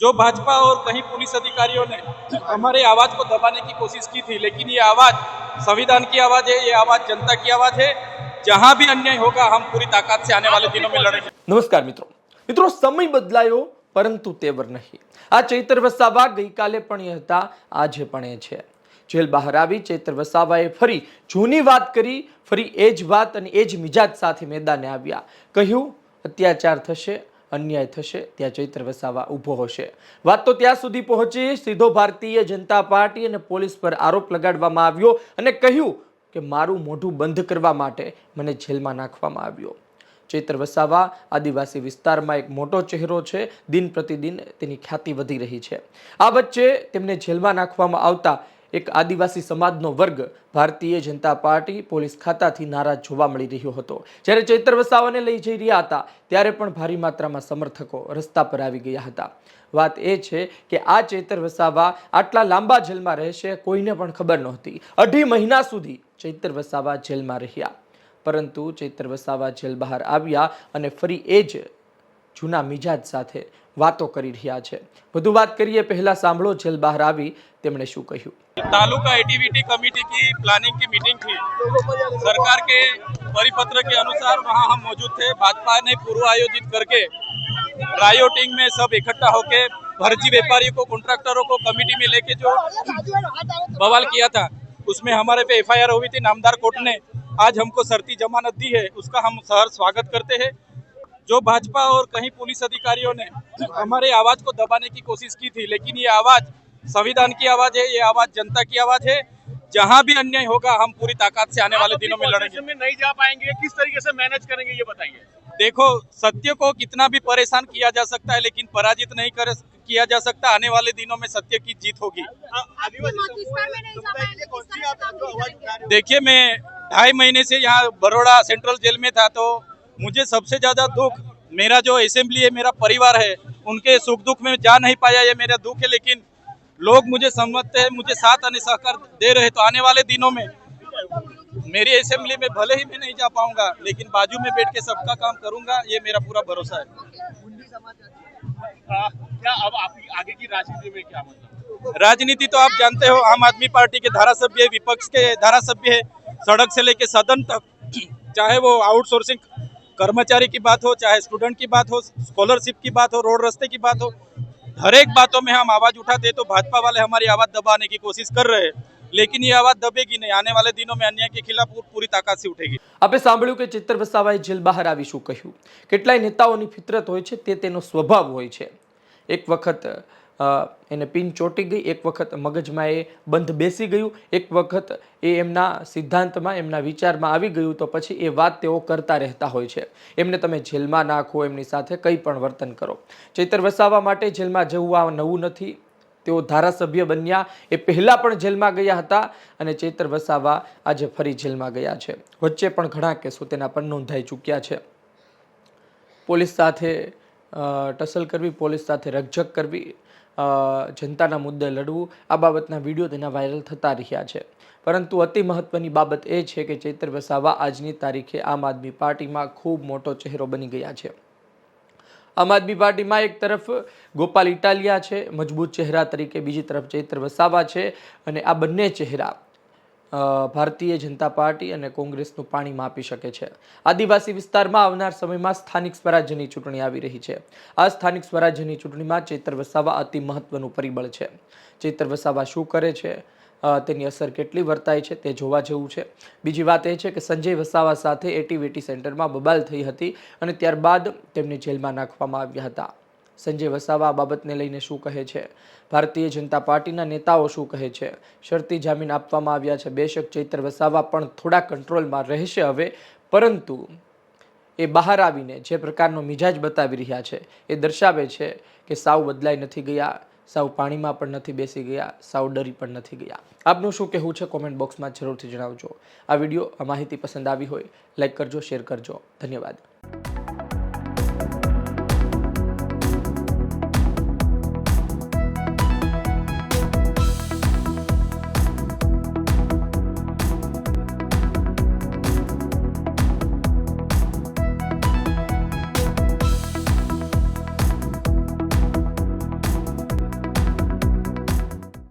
जो भाजपा और कहीं पुलिस अधिकारियों ने हमारे आवाज को दबाने की कोशिश की थी लेकिन ये आवाज संविधान की आवाज है ये आवाज जनता की आवाज है जहां भी अन्याय होगा हम पूरी ताकत से आने वाले दिनों में लड़ेंगे નમસ્કાર મિત્રો મિત્રો સમય બદલાયો પરંતુ તેવર નહીં આ ચૈત્ર વસાવા ગઈકાલે પણ એ હતા આજે પણ એ છે જેલ બહાર આવી ચૈત્ર વસાવાએ ફરી જૂની વાત કરી ફરી એ જ વાત અને એ જ મિજાજ સાથે મેદાને આવ્યા કહ્યું અત્યાચાર થશે અન્યાય થશે, ત્યાં ચૈત્ર વસાવા ઊભો હશે. વાત તો ત્યાં સુધી પહોંચી, સીધો ભારતીય જનતા પાર્ટી અને પોલીસ પર આરોપ લગાડવામાં આવ્યો અને કહ્યું કે મારું મોઢું બંધ કરવા માટે મને જેલમાં નાખવામાં આવ્યો. ચૈત્ર વસાવા આદિવાસી વિસ્તારમાં એક મોટો ચહેરો છે, દિન પ્રતિદિન તેની ખ્યાતિ વધી રહી છે. આ વચ્ચે તેમને જેલમાં નાખવામાં આવતા એક આદિવાસી સમાજનો વર્ગ ભારતીય જનતા પાર્ટી પોલીસ ખાતાથી નારાજ જોવા મળી રહ્યો હતો. જ્યારે ચૈત્ર વસાવાને લઈ જઈ રહ્યા હતા, ત્યારે પણ ભારી માત્રામાં સમર્થકો રસ્તા પર આવી ગયા હતા. વાત એ છે કે આ ચૈતર વસાવા આટલા લાંબા જેલમાં રહેશે કોઈને પણ ખબર નહોતી. અઢી મહિના સુધી ચૈતર વસાવા જેલમાં રહ્યા. પરંતુ ચૈતર વસાવા જેલ બહાર આવ્યા અને ફરી એ જ જૂના મિજાજ સાથે વાતો કરી રહ્યા છે વધુ વાત કરીએ પહેલા સાંભળો જેલ બહાર આવી તેમણે શું કહ્યું तालुका एक्टिविटी कमेटी की प्लानिंग की मीटिंग थी सरकार के परिपत्र के अनुसार वहां हम मौजूद थे भाजपा ने पूर्व आयोजित करके रायोटिंग में सब इकट्ठा होके फर्जी व्यापारियों को कॉन्ट्रैक्टरों को कमेटी में लेके जो बवाल किया था उसमें हमारे पे एफआईआर हुई थी नामदार कोर्ट ने आज हमको सरती जमानत दी है उसका हम सहर स्वागत करते हैं जो भाजपा और कहीं पुलिस अधिकारियों ने हमारे आवाज़ को दबाने की कोशिश की थी लेकिन ये आवाज़ संविधान की आवाज़ है ये आवाज़ जनता की आवाज़ है। जहाँ भी अन्याय होगा हम पूरी ताकत से आने वाले दिनों में लड़ेंगे। में नहीं जा पाएँगे किस तरीके से मैनेज करेंगे ये बताइए। देखो सत्य को कितना भी परेशान किया जा सकता है लेकिन पराजित नहीं कर किया जा सकता आने वाले दिनों में सत्य की जीत होगी। हो? देखिए मैं ढाई महीने से यहाँ बड़ोड़ा सेंट्रल जेल में था तो मुझे सबसे ज़्यादा दुख मेरा जो असेंबली है मेरा परिवार है उनके सुख दुख में जा नहीं पाया ये मेरा दुख है लेकिन लोग मुझे समझते हैं मुझे साथ आने सहकार दे रहे तो आने वाले दिनों में मेरी असेंबली में भले ही मैं नहीं जा पाऊँगा लेकिन बाजू में बैठ के सबका काम करूँगा ये मेरा पूरा भरोसा है। आ, क्या अब आप आगे की राजनीति में क्या मतलब? राजनीति तो आप जानते हो आम आदमी पार्टी के धारासभ्य है, विपक्ष के धारा सभ्य है सड़क से लेके सदन तक चाहे वो आउटसोर्सिंग कर्मचारी की बात हो चाहे स्टूडेंट की बात हो स्कॉलरशिप की बात हो रोड रास्ते की बात हो हर एक बातों में हम आवाज उठाते हैं तो भाजपा वाले हमारी आवाज दबाने की कोशिश कर रहे हैं लेकिन ये आवाज दबेगी नहीं आने वाले दिनों में अन्याय के खिलाफ पूरी- पूरी ताकत से उठेगी આપણે સાંભળ્યું કે ચિત્ર વસાવાએ જેલ બહાર આવી શું કહ્યું કેટલાય નેતાઓની ફિતરત હોય છે તે તેનો સ્વભાવ હોય છે એક વખત એને પિન ચોંટી ગઈ, એક વખત મગજમાં એ બંધ બેસી ગયું, એક વખત એ એમના સિદ્ધાંતમાં, એમના વિચારમાં આવી ગયું તો પછી એ વાત તેઓ કરતા રહેતા હોય છે. એમને તમે જેલમાં નાખો, એમની સાથે કંઈ પણ વર્તન કરો. ચૈતર વસાવા માટે જેલમાં જવું આ નવું નથી. તેઓ ધારાસભ્ય બન્યા. એ પહેલાં પણ જેલમાં ગયા હતા અને ચૈતર વસાવા આજે ફરી જેલમાં ગયા છે. વચ્ચે પણ ઘણા કેસો તેના પર નોંધાઈ ચૂક્યા છે. પોલીસ સાથે ટસલ કરવી, પોલીસ સાથે રકઝક કરવી જનતાના મુદ્દે લડવું, આ બાબતના વીડિયો તેના વાયરલ થતા રહ્યા છે. પરંતુ અતિ મહત્વની બાબત એ છે કે ચૈતર વસાવા આજની તારીખે આમ આદમી પાર્ટીમાં ખૂબ મોટો ચહેરો બની ગયા છે. આમ આદમી પાર્ટીમાં એક તરફ ગોપાલ ઇટાલિયા છે, મજબૂત ચહેરા તરીકે બીજી તરફ ચૈત્ર વસાવા છે અને આ બંને ચહેરા ભારતીય જનતા પાર્ટી અને કોંગ્રેસનું પાણી માપી શકે છે. આદિવાસી વિસ્તારમાં આવનાર સમયમાં સ્થાનિક સ્વરાજ્યની ચૂંટણી આવી રહી છે. આ સ્થાનિક સ્વરાજ્યની ચૂંટણીમાં ચેતર વસાવા અતિ મહત્વનું પરિબળ છે. ચેતર વસાવા શું કરે છે? તેની અસર કેટલી વર્તાય છે તે જોવા જેવું છે. બીજી વાત એ છે કે સંજય વસાવા સાથે એટીવીટી સેન્ટરમાં બબાલ થઈ હતી અને ત્યારબાદ તેમને જેલમાં નાખવામાં આવ્યા હતા. સંજય વસાવા આ બાબતને લઈને શું કહે છે? ભારતીય જનતા પાર્ટીના નેતાઓ શું કહે છે? શરતી જામીન આપવામાં આવ્યા છે. બેશક ચૈતર વસાવા પણ થોડા કંટ્રોલમાં રહેશે હવે, પરંતુ એ બહાર આવીને જે પ્રકારનો મિજાજ બતાવી રહ્યા છે, એ દર્શાવે છે કે સાવ બદલાઈ નથી ગયા, સાવ પાણીમાં પણ નથી બેસી ગયા, સાવ ડરી પણ નથી ગયા. આપનું શું કહેવું છે? કોમેન્ટ બોક્સમાં જરૂરથી જણાવજો. આ વીડિયો આ માહિતી પસંદ આવી હોય, લાઈક કરજો, શેર કરજો. ધન્યવાદ.